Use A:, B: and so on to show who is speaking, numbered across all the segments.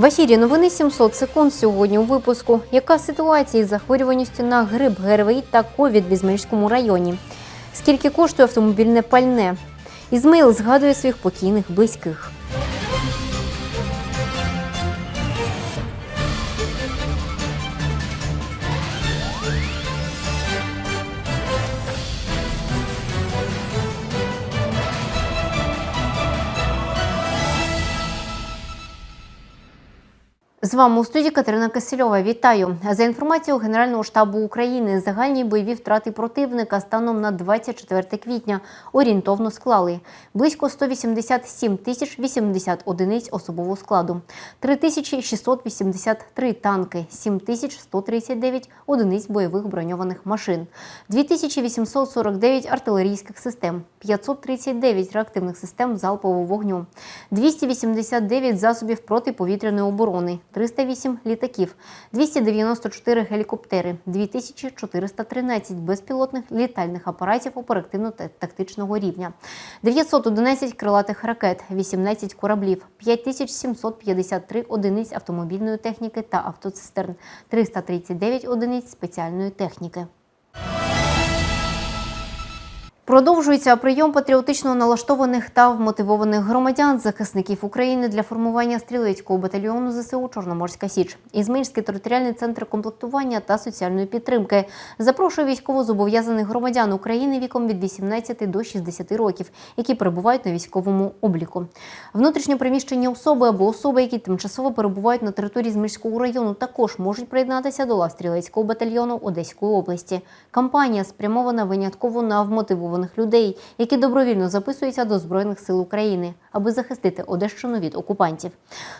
A: В ефірі новини 700 секунд сьогодні у випуску. Яка ситуація із захворюваністю на грип, ГРВІ та ковід в Ізмаїльському районі? Скільки коштує автомобільне пальне? Ізмаїл згадує своїх покійних близьких. З вами у студії Катерина Кисельова. Вітаю за інформацією Генерального штабу України. Загальні бойові втрати противника станом на 24 квітня орієнтовно склали близько 187 тисяч 80 одиниць особового складу, 3683 танки, 7139 одиниць бойових броньованих машин, 2849 артилерійських систем, 539 реактивних систем залпового вогню, 289 засобів протиповітряної оборони, 308 літаків, 294 гелікоптери, 2413 безпілотних літальних апаратів оперативно-тактичного рівня, 911 крилатих ракет, 18 кораблів, 5753 одиниць автомобільної техніки та автоцистерн, 339 одиниць спеціальної техніки. Продовжується прийом патріотично налаштованих та вмотивованих громадян, захисників України для формування стрілецького батальйону ЗСУ Чорноморська Січ. Ізмаїльський територіальний центр комплектування та соціальної підтримки запрошує військовозобов'язаних громадян України віком від 18 до 60 років, які перебувають на військовому обліку. Внутрішньопереміщені особи або особи, які тимчасово перебувають на території Змільського району, також можуть приєднатися до лав стрілецького батальйону Одеської області. Кампанія спрямована винятково на вмотивованих людей, які добровільно записуються до Збройних сил України, аби захистити Одещину від окупантів.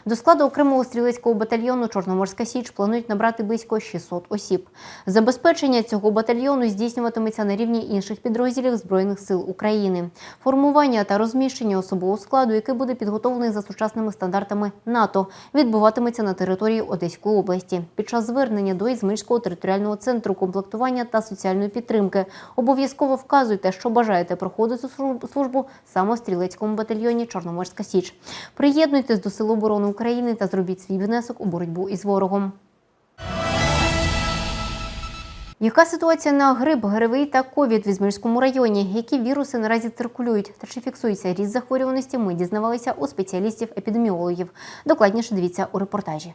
A: До складу окремого стрілецького батальйону Чорноморська Січ планують набрати близько 600 осіб. Забезпечення цього батальйону здійснюватиметься на рівні інших підрозділів Збройних сил України. Формування та розміщення особового складу, який буде підготовлений за сучасними стандартами НАТО, відбуватиметься на території Одеської області. Під час звернення до Ізмирського територіального центру комплектування та соціальної підтримки обов'язково вказуйте, що бажаєте проходити службу саме в стрілецькому батальйоні Чорноморська Січ. Приєднуйтесь до Сил оборони України та зробіть свій внесок у боротьбу із ворогом. Яка ситуація на грип, ГРВІ та ковід в Ізмаїльському районі? Які віруси наразі циркулюють? Та чи фіксується ріст захворюваності? Ми дізнавалися у спеціалістів-епідеміологів. Докладніше дивіться у репортажі.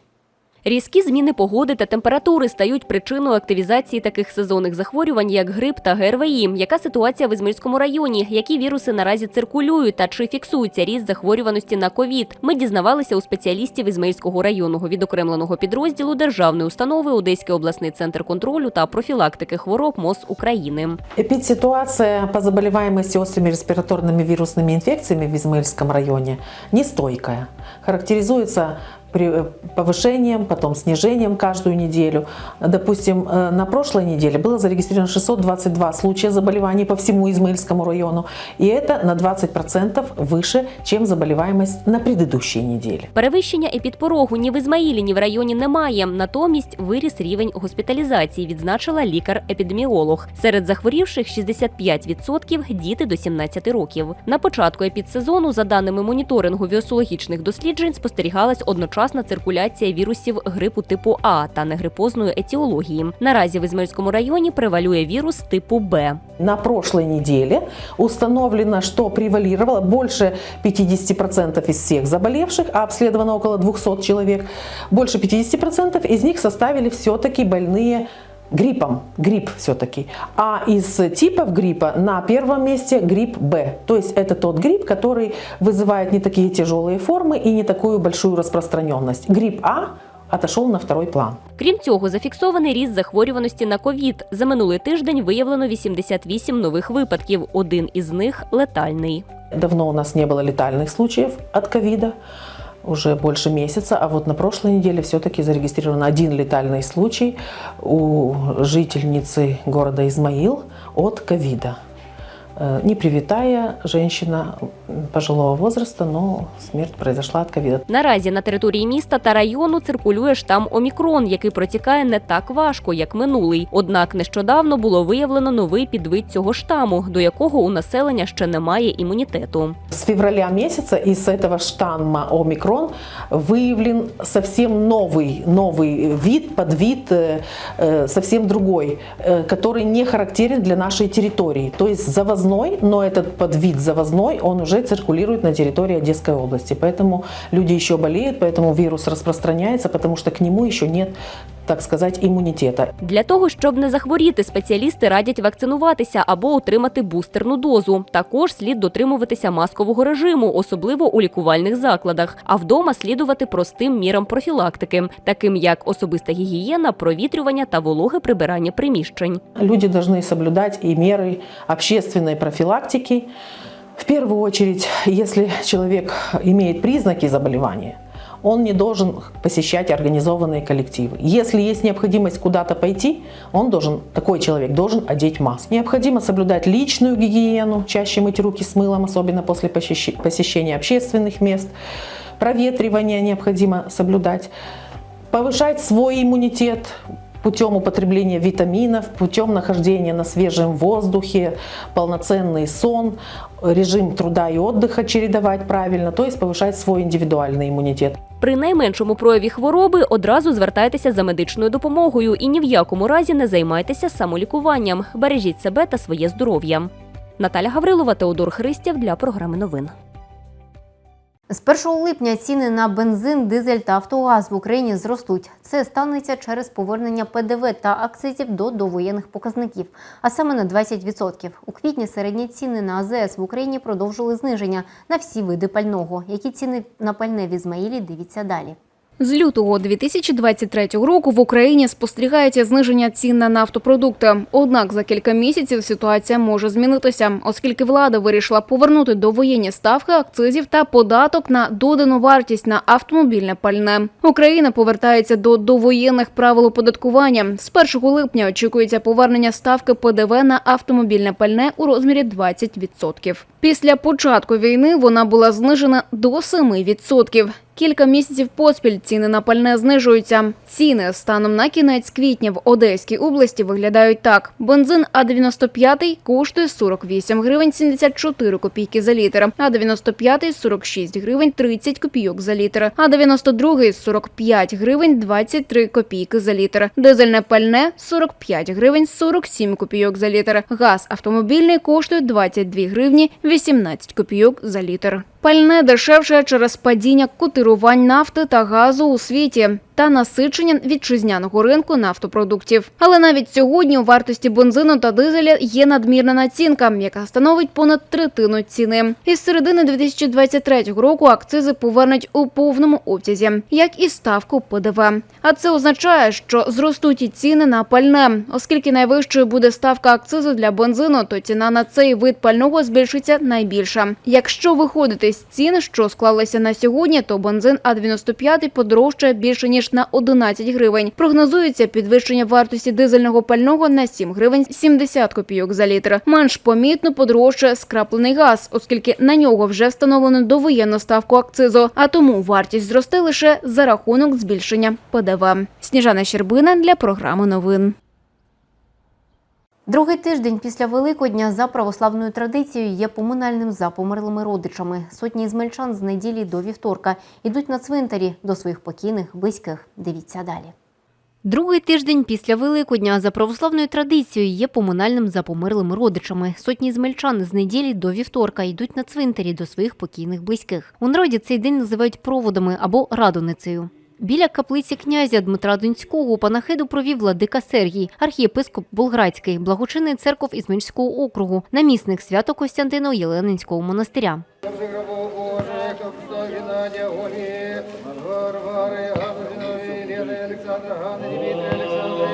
B: Різкі зміни погоди та температури стають причиною активізації таких сезонних захворювань, як грип та ГРВІ. Яка ситуація в Ізмаїльському районі? Які віруси наразі циркулюють та чи фіксується ріст захворюваності на ковід? Ми дізнавалися у спеціалістів Ізмаїльського районного відокремленого підрозділу державної установи Одеський обласний центр контролю та профілактики хвороб МОЗ України.
C: Эпидситуация по заболеваемости острыми респираторными вирусными инфекциями в Измаильском районе нестойкая. Характеризуется при- э, повышением, потом снижением каждую неделю. Допустим, э, на прошлой неделе было зарегистрировано 622 случая заболеваний по всему Измаильскому району. И это на 20% выше, чем заболеваемость на предыдущей неделе.
B: Перевищення епідпорогу ні в Ізмаїлі, ні в районі немає. Натомість виріс рівень госпіталізації, відзначила лікар-епідеміолог. Серед захворівших 65% – діти до 17 років. На початку епідсезону, за даними моніторингу віосологічних досліджень, спостерігалась одночасна циркуляція вірусів грипу типу А та негрипозної етіології. Наразі в Ізмельському районі превалює вірус типу Б.
C: На прошлой неделе установлено, что превалировало больше 50% из всех заболевших, а обследовано около 200 человек. Больше 50% из них составили все-таки больные гриппом, грипп все-таки. А из типов гриппа на первом месте грипп Б. То есть это тот грипп, который вызывает не такие тяжелые формы и не такую большую распространенность. Грипп А отошел на второй план.
B: Крім цього, зафіксований ріст захворюваності на ковід. За минулий тиждень виявлено 88 нових випадків. Один із них летальний.
C: Давно у нас не было летальных случаев от ковида, уже больше месяца, а вот на прошлой неделе все-таки зарегистрирован один летальный случай у жительницы города Измаил от ковида. Э, Непривитая женщина пожилого возраста, но смерть произошла от ковида.
B: Наразі на території міста та району циркулює штам Омікрон, який протікає не так важко, як минулий. Однак нещодавно було виявлено новий підвид цього штаму, до якого у населення ще немає імунітету.
C: С февраля месяца из этого штамма омикрон выявлен совсем новый, новый вид, подвид, э, э, совсем другой, э, который не характерен для нашей территории. То есть завозной, но этот подвид завозной, он уже циркулирует на территории Одесской области. Поэтому люди еще болеют, поэтому вирус распространяется, потому что к нему еще нет, так сказать, иммунитета.
B: Для того, щоб не захворіти, спеціалісти радять вакцинуватися або отримати бустерну дозу. Також слід дотримуватися маскового режиму, особливо у лікувальних закладах, а вдома слідувати простим мірам профілактики, таким як особиста гігієна, провітрювання та вологе прибирання приміщень.
C: Люди должны соблюдать и меры общественной профилактики. В первую очередь, если человек имеет признаки заболевания, он не должен посещать организованные коллективы. Если есть необходимость куда-то пойти, он должен, такой человек должен одеть маску. Необходимо соблюдать личную гигиену, чаще мыть руки с мылом, особенно после посещения общественных мест. Проветривание необходимо соблюдать. Повышать свой иммунитет путем употребления витаминов, путем нахождения на свежем воздухе, полноценный сон, режим труда и отдыха чередовать правильно, то есть повышать свой индивидуальный иммунитет.
B: При найменшому прояві хвороби одразу звертайтеся за медичною допомогою і ні в якому разі не займайтеся самолікуванням. Бережіть себе та своє здоров'я. Наталя Гаврилова, Теодор Христєв для програми новин.
A: З 1 липня ціни на бензин, дизель та автогаз в Україні зростуть. Це станеться через повернення ПДВ та акцизів до довоєнних показників, а саме на 20%. У квітні середні ціни на АЗС в Україні продовжили зниження на всі види пального. Які ціни на пальне в Ізмаїлі, дивіться далі.
D: З лютого 2023 року в Україні спостерігається зниження цін на нафтопродукти. Однак за кілька місяців ситуація може змінитися, оскільки влада вирішила повернути довоєнні ставки акцизів та податок на додану вартість на автомобільне пальне. Україна повертається до довоєнних правил оподаткування. З 1 липня очікується повернення ставки ПДВ на автомобільне пальне у розмірі 20%. Після початку війни вона була знижена до 7%. Кілька місяців поспіль ціни на пальне знижуються. Ціни станом на кінець квітня в Одеській області виглядають так: бензин А95 коштує 48 гривень 74 копійки за літр, а 95 – 46 гривень 30 копійок за літр, а 92 – 45 гривень 23 копійки за літр. Дизельне пальне 45 гривень 47 копійок за літр. Газ автомобільний коштує 22 гривні 18 копійок за літр. Пальне дешевше через падіння котирувань нафти та газу у світі та насичення вітчизняного ринку нафтопродуктів. Але навіть сьогодні у вартості бензину та дизеля є надмірна націнка, яка становить понад третину ціни. Із середини 2023 року акцизи повернуть у повному обсязі, як і ставку ПДВ. А це означає, що зростуть і ціни на пальне, оскільки найвищою буде ставка акцизу для бензину, то ціна на цей вид пального збільшиться найбільше. Якщо виходити з цін, що склалися на сьогодні, то бензин А95 подорожчає більше ніж на 11 гривень. Прогнозується підвищення вартості дизельного пального на 7 гривень 70 копійок за літр. Менш помітно подорожчає скраплений газ, оскільки на нього вже встановлено довоєнну ставку акцизу, а тому вартість зросте лише за рахунок збільшення ПДВ. Сніжана Щербина для програми новин.
A: Другий тиждень після Великодня за православною традицією є поминальним за померлими родичами. Сотні ізмельчан з неділі до вівторка йдуть на цвинтарі до своїх покійних близьких. Дивіться далі. Другий тиждень після Великодня за православною традицією є поминальним за померлими родичами. Сотні змельчан з неділі до вівторка йдуть на цвинтарі до своїх покійних близьких. У народі цей день називають проводами або радоницею. Біля каплиці князя Дмитра Донського панахиду провів владика Сергій, архієпископ Болградський, благочинний церков Ізмельського округу, намісник свято Костянтино Єленинського монастиря.
E: Боже, как сто Геннадия, Оли, Варвары, Ганны, Лены, Александра, Ганны, Дмитрия, Александра,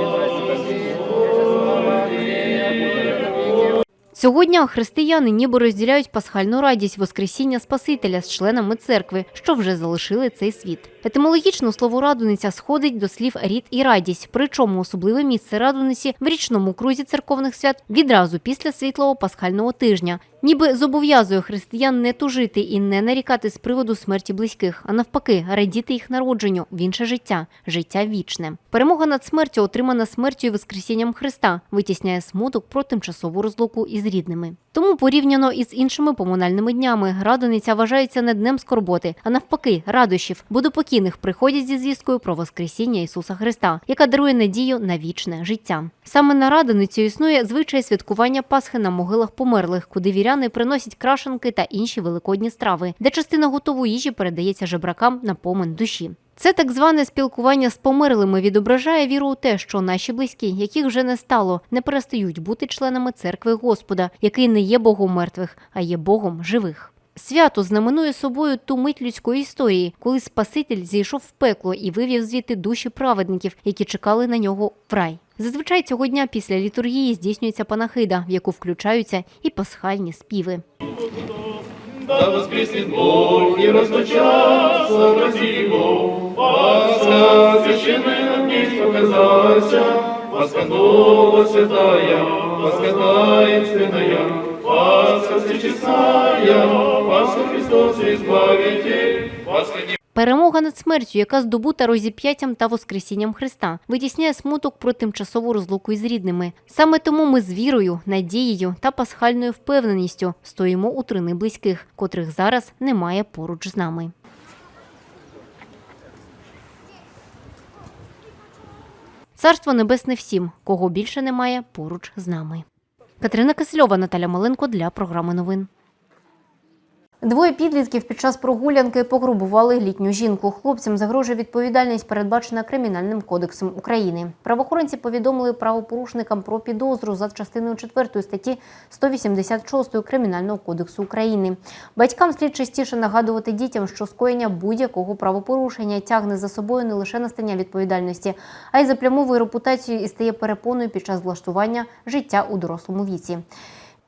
E: Евросии, Вячеслава, Андрея,
A: Сьогодні християни ніби розділяють пасхальну радість Воскресіння Спасителя з членами церкви, що вже залишили цей світ. Етимологічно слово радуниця сходить до слів рід і радість, причому особливе місце радуниці в річному крузі церковних свят відразу після світлого пасхального тижня. Ніби зобов'язує християн не тужити і не нарікати з приводу смерті близьких, а навпаки, радіти їх народженню в інше життя, життя вічне. Перемога над смертю, отримана смертю і воскресінням Христа, витісняє смуток про тимчасову розлуку із рідними. Тому порівняно із іншими поминальними днями, радониця вважається не днем скорботи, а навпаки, радощів, бо до покійних приходять зі звісткою про Воскресіння Ісуса Христа, яка дарує надію на вічне життя. Саме на радоницю існує звичай святкування Пасхи на могилах померлих, куди віряни приносять крашенки та інші великодні страви, де частина готової їжі передається жебракам на помин душі. Це так зване спілкування з померлими відображає віру у те, що наші близькі, яких вже не стало, не перестають бути членами церкви Господа, який не є Богом мертвих, а є Богом живих. Свято знаменує собою ту мить людської історії, коли Спаситель зійшов в пекло і вивів звідти душі праведників, які чекали на нього в рай. Зазвичай цього дня після літургії здійснюється панахида, в яку включаються і пасхальні співи.
F: Да воскреснет Бог и разбочался, ради Его, Пасха священная над ней показася, Пасха Новая святая, Пасха таинственная, Пасха всечестная, Пасха Христос Избавитель, Пасха
A: Перемога над смертю, яка здобута розіп'яттям та воскресінням Христа, витісняє смуток про тимчасову розлуку із рідними. Саме тому ми з вірою, надією та пасхальною впевненістю стоїмо у трини близьких, котрих зараз немає поруч з нами. Царство небесне всім, кого більше немає поруч з нами. Катерина Кисельова, Наталя Маленко для програми новин. Двоє підлітків під час прогулянки погрубували літню жінку. Хлопцям загрожує відповідальність, передбачена Кримінальним кодексом України. Правоохоронці повідомили правопорушникам про підозру за частиною 4 статті 186 Кримінального кодексу України. Батькам слід частіше нагадувати дітям, що скоєння будь-якого правопорушення тягне за собою не лише настання відповідальності, а й заплямовує репутацію і стає перепоною під час влаштування життя у дорослому віці.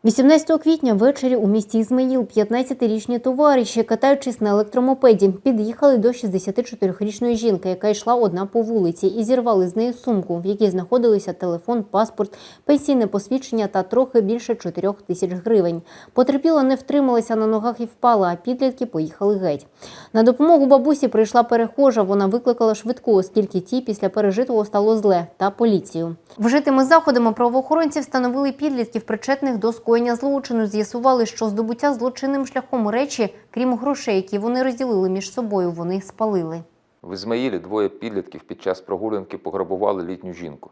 A: 18 квітня ввечері у місті Ізмаїл 15-річні товариші, катаючись на електромопеді, під'їхали до 64-річної жінки, яка йшла одна по вулиці, і зірвали з неї сумку, в якій знаходилися телефон, паспорт, пенсійне посвідчення та трохи більше 4 тисяч гривень. Потерпіла не втрималася на ногах і впала, а підлітки поїхали геть. На допомогу бабусі прийшла перехожа. Вона викликала швидку, оскільки ті після пережитого стало зле, та поліцію. Вжитими заходами правоохоронці встановили підлітків, причетних до скоєння злочину. З'ясували, що здобуття злочинним шляхом речі, крім грошей, які вони розділили між собою, вони спалили.
G: В Ізмаїлі двоє підлітків під час прогулянки пограбували літню жінку.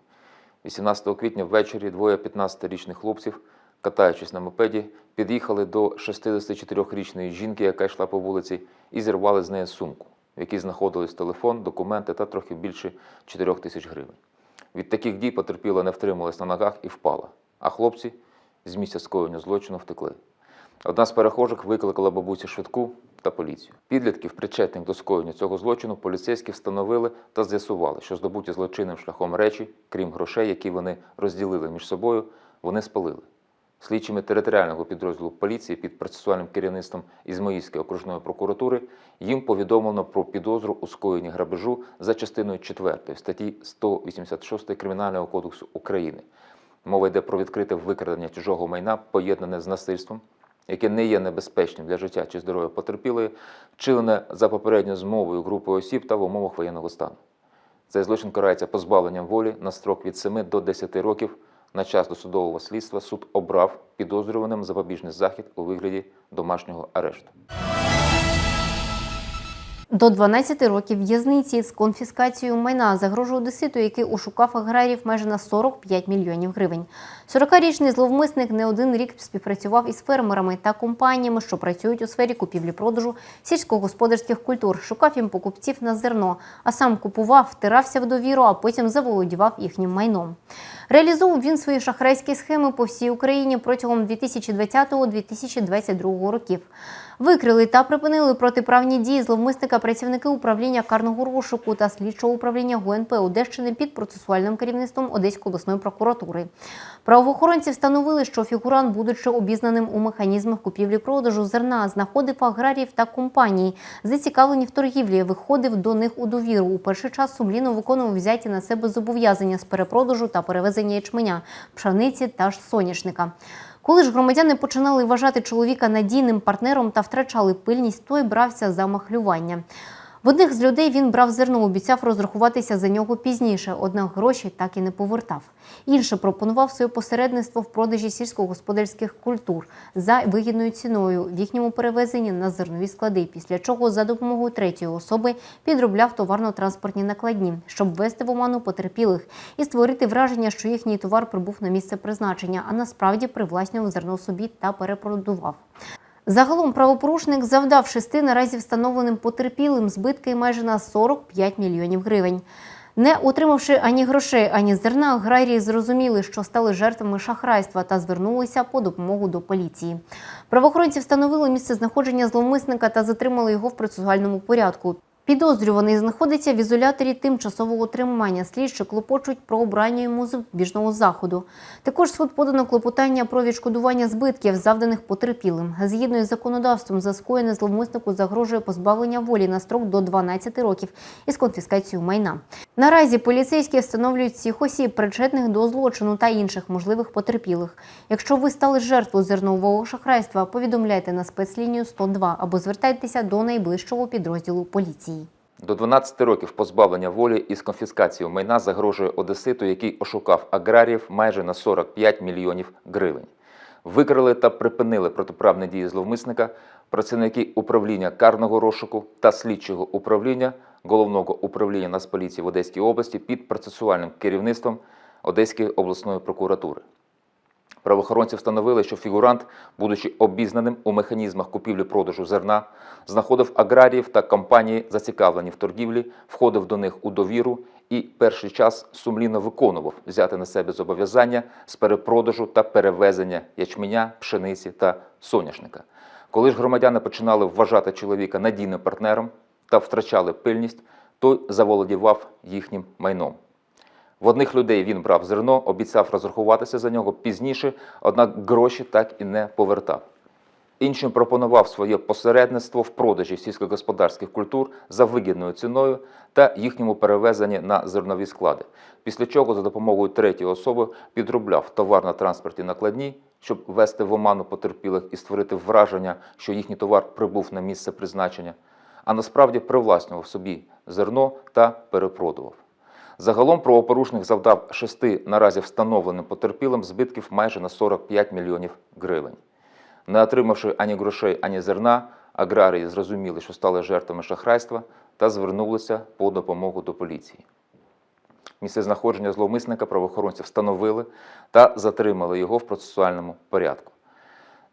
G: 18 квітня ввечері двоє 15-річних хлопців, катаючись на мопеді, під'їхали до 64-річної жінки, яка йшла по вулиці, і зірвали з неї сумку, в якій знаходились телефон, документи та трохи більше 4 тисяч гривень. Від таких дій потерпіла не втрималась на ногах і впала, а хлопці з місця скоєння злочину втекли. Одна з перехожих викликала бабусі швидку та поліцію. Підлітків, причетних до скоєння цього злочину, поліцейські встановили та з'ясували, що здобуті злочинним шляхом речі, крім грошей, які вони розділили між собою, вони спалили. Слідчими територіального підрозділу поліції під процесуальним керівництвом Ізмаїльської окружної прокуратури їм повідомлено про підозру у скоєнні грабежу за частиною 4 статті 186 Кримінального кодексу України. Мова йде про відкрите викрадення чужого майна, поєднане з насильством, яке не є небезпечним для життя чи здоров'я потерпілої, вчинене за попередньою змовою групи осіб та в умовах воєнного стану. Цей злочин карається позбавленням волі на строк від 7 до 10 років. На час досудового слідства суд обрав підозрюваним запобіжний захід у вигляді домашнього арешту.
A: До 12 років в'язниці з конфіскацією майна загрожує одеситу, який ошукав аграріїв майже на 45 мільйонів гривень. 40-річний зловмисник не один рік співпрацював із фермерами та компаніями, що працюють у сфері купівлі-продажу сільськогосподарських культур, шукав їм покупців на зерно, а сам купував, втирався в довіру, а потім заволодівав їхнім майном. Реалізовував він свої шахрайські схеми по всій Україні протягом 2020-2022 років. Викрили та припинили протиправні дії зловмисника працівники управління карного розшуку та слідчого управління ГУНП Одещини під процесуальним керівництвом Одеської обласної прокуратури. Правоохоронці встановили, що фігурант, будучи обізнаним у механізмах купівлі-продажу зерна, знаходив аграріїв та компаній, зацікавлені в торгівлі, виходив до них у довіру. У перший час сумлінно виконував взяті на себе зобов'язання з перепродажу та перевезення ячменя, пшениці та ж соняшника. Коли ж громадяни починали вважати чоловіка надійним партнером та втрачали пильність, той брався за махлювання. В одних з людей він брав зерно, обіцяв розрахуватися за нього пізніше, однак гроші так і не повертав. Інше пропонував своє посередництво в продажі сільськогосподарських культур за вигідною ціною в їхньому перевезенні на зернові склади, після чого за допомогою третьої особи підробляв товарно-транспортні накладні, щоб ввести в оману потерпілих і створити враження, що їхній товар прибув на місце призначення, а насправді привласнював зерно собі та перепродував. Загалом правопорушник завдав шести наразі встановленим потерпілим збитки майже на 45 мільйонів гривень. Не отримавши ані грошей, ані зерна, аграрії зрозуміли, що стали жертвами шахрайства та звернулися по допомогу до поліції. Правоохоронці встановили місце знаходження зловмисника та затримали його в процесуальному порядку. Підозрюваний знаходиться в ізоляторі тимчасового тримання. Слідчі клопочуть про обрання йому запобіжного заходу. Також суд подано клопотання про відшкодування збитків, завданих потерпілим. Згідно із законодавством, за скоєне зловмиснику загрожує позбавлення волі на строк до 12 років із конфіскацією майна. Наразі поліцейські встановлюють всіх осіб, причетних до злочину та інших можливих потерпілих. Якщо ви стали жертвою зернового шахрайства, повідомляйте на спецлінію 102 або звертайтеся до найближчого підрозділу поліції.
G: До 12 років позбавлення волі із конфіскацією майна загрожує Одеситу, який ошукав аграріїв майже на 45 мільйонів гривень. Викрили та припинили протиправні дії зловмисника працівники управління карного розшуку та слідчого управління головного управління Нацполіції в Одеській області під процесуальним керівництвом Одеської обласної прокуратури. Правоохоронці встановили, що фігурант, будучи обізнаним у механізмах купівлі-продажу зерна, знаходив аграріїв та компанії, зацікавлені в торгівлі, входив до них у довіру і перший час сумлінно виконував взяти на себе зобов'язання з перепродажу та перевезення ячменя, пшениці та соняшника. Коли ж громадяни починали вважати чоловіка надійним партнером та втрачали пильність, той заволодівав їхнім майном. В одних людей він брав зерно, обіцяв розрахуватися за нього пізніше, однак гроші так і не повертав. Іншим пропонував своє посередництво в продажі сільськогосподарських культур за вигідною ціною та їхньому перевезенні на зернові склади, після чого за допомогою третьої особи підробляв товар на транспорті накладні, щоб ввести в оману потерпілих і створити враження, що їхній товар прибув на місце призначення, а насправді привласнював собі зерно та перепродував. Загалом правопорушник завдав шести наразі встановленим потерпілим збитків майже на 45 мільйонів гривень. Не отримавши ані грошей, ані зерна, аграрії зрозуміли, що стали жертвами шахрайства та звернулися по допомогу до поліції. Місце знаходження зловмисника правоохоронці встановили та затримали його в процесуальному порядку.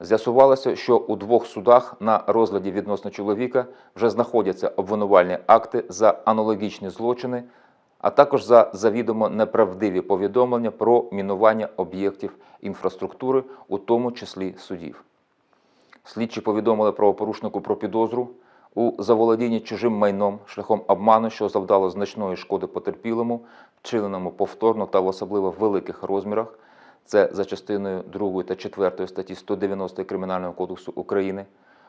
G: З'ясувалося, що у двох судах на розгляді відносно чоловіка вже знаходяться обвинувальні акти за аналогічні злочини, а також за завідомо неправдиві повідомлення про мінування об'єктів інфраструктури, у тому числі судів. Слідчі повідомили правопорушнику про підозру у заволодінні чужим майном шляхом обману, що завдало значної шкоди потерпілому, вчиненому повторно та в особливо великих розмірах. Це за частиною 2 та 4 статті 190 Кримінального кодексу України,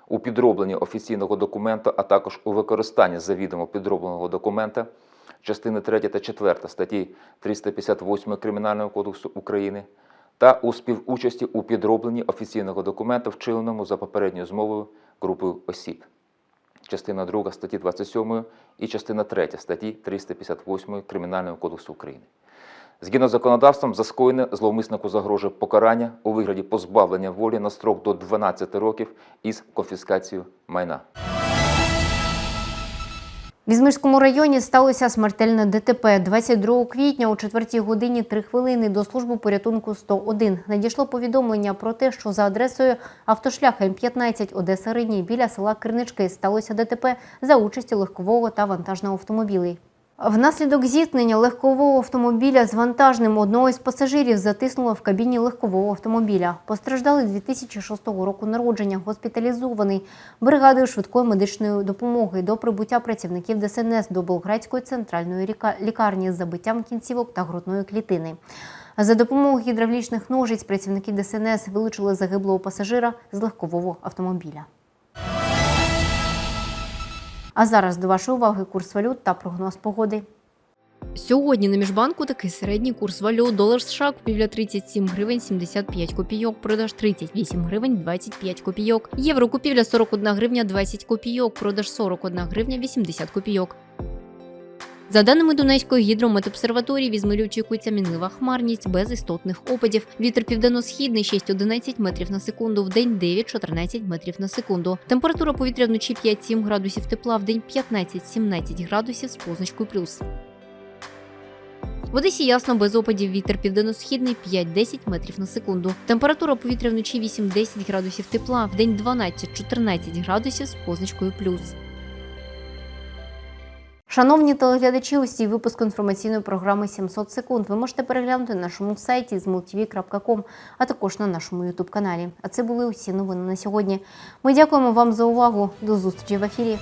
G: у підробленні офіційного документа, а також у використанні завідомо підробленого документа, частини 3 та 4 статті 358 Кримінального кодексу України, та у співучасті у підробленні офіційного документа, вчиненому за попередньою змовою групою осіб. Частина 2 статті 27 і частина 3 статті 358 Кримінального кодексу України. Згідно з законодавством, за скоєне зловмиснику загрожує покарання у вигляді позбавлення волі на строк до 12 років із конфіскацією майна.
A: В Ізмирському районі сталося смертельне ДТП. 22 квітня о 4 годині 3 хвилини до служби порятунку 101 надійшло повідомлення про те, що за адресою автошлях М15 Одеса Рині біля села Кирнички сталося ДТП за участі легкового та вантажного автомобілів. Внаслідок зіткнення легкового автомобіля з вантажним одного із пасажирів затиснуло в кабіні легкового автомобіля. Постраждали 2006 року народження, госпіталізований бригадою швидкої медичної допомоги до прибуття працівників ДСНС до Болградської центральної лікарні з забиттям кінцівок та грудної клітини. За допомогою гідравлічних ножиць працівники ДСНС вилучили загиблого пасажира з легкового автомобіля. А зараз до вашої уваги курс валют та прогноз погоди.
H: Сьогодні на міжбанку такий середній курс валют. Долар США купівля 37 гривень 75 копійок, продаж 38 гривень 25 копійок. Євро купівля 41 гривня 20 копійок, продаж 41 гривня 80 копійок. За даними Дунайської гідрометобсерваторії, в Ізмаїлі очікується мінлива хмарність без істотних опадів. Вітер південно-східний 6-11 метрів на секунду, в день 9-14 метрів на секунду. Температура повітря вночі 5-7 градусів тепла, в день 15-17 градусів з позначкою плюс. В Одесі ясно без опадів вітер південно-східний 5-10 метрів на секунду. Температура повітря вночі 8-10 градусів тепла, в день 12-14 градусів з позначкою плюс.
A: Шановні телеглядачі, усі випуск інформаційної програми «700 секунд ви можете переглянути на нашому сайті zmultv.com, а також на нашому ютуб каналі. А це були усі новини на сьогодні. Ми дякуємо вам за увагу. До зустрічі в ефірі.